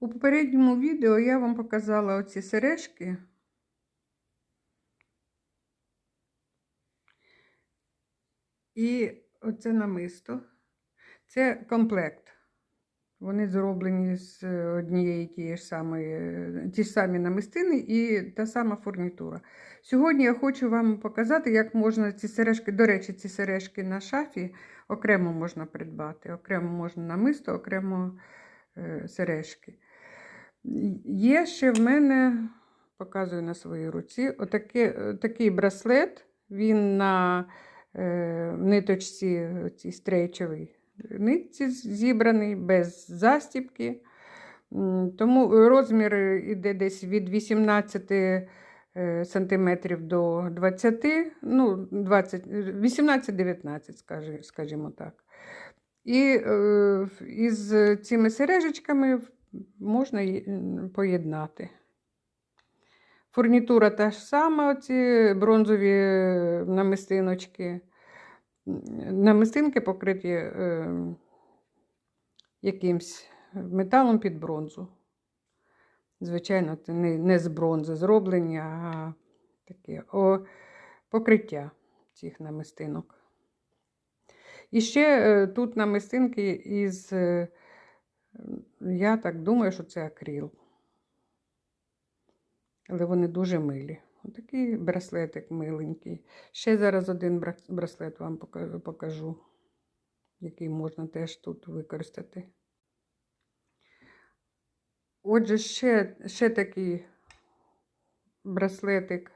У попередньому відео я вам показала оці сережки. І оце намисто. Це комплект. Вони зроблені з однієї тієї ж самої, ті ж самі намистини і та сама фурнітура. Сьогодні я хочу вам показати, як можна ці сережки, до речі, ці сережки на шафі окремо можна придбати. Окремо можна намисто, окремо е, сережки. Є ще в мене, показую на своїй руці, отаке, такий браслет. Він на е, ниточці цій стрейчовій нитці зібраний, без застібки. Тому розмір іде десь від 18 е, сантиметрів до 20, ну, 20, 18-19, скажімо так. І е, із цими сережечками можна поєднати. Фурнітура та ж сама, ці бронзові е, намистиночки. Намистинки покриті е, якимсь металом під бронзу. Звичайно, це не, не з бронзи зроблені, а таке о, покриття цих намистинок. І ще е, тут намистинки із, е, я так думаю, що це акрил. Але вони дуже милі. Отакий браслетик миленький. Ще зараз один браслет вам покажу, який можна теж тут використати. Отже, ще, ще такий браслетик,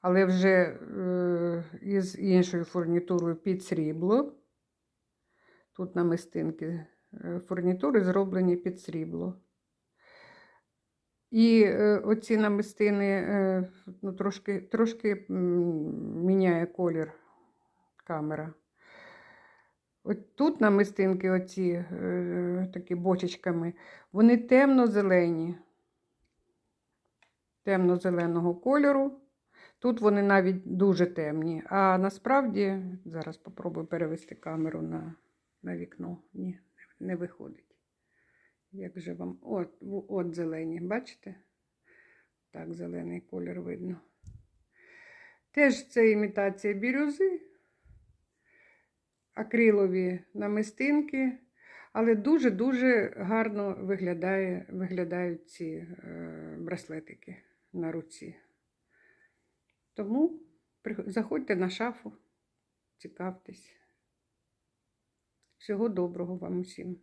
але вже е, із іншою фурнітурою під срібло. Тут намистинки фурнітури зроблені під срібло. І е, оці намистини е, ну, трошки, трошки міняє колір камера. От тут намистинки, оці е, такі бочечками, вони темно-зелені, темно-зеленого кольору. Тут вони навіть дуже темні. А насправді, зараз спробую перевести камеру на, на вікно. Ні, не виходить. Як же вам? От, от зелені, бачите? Так, зелений колір видно. Теж це імітація бірюзи, акрилові намистинки, але дуже-дуже гарно виглядає, виглядають ці е, браслетики на руці. Тому заходьте на шафу, цікавтесь. Всього доброго вам усім.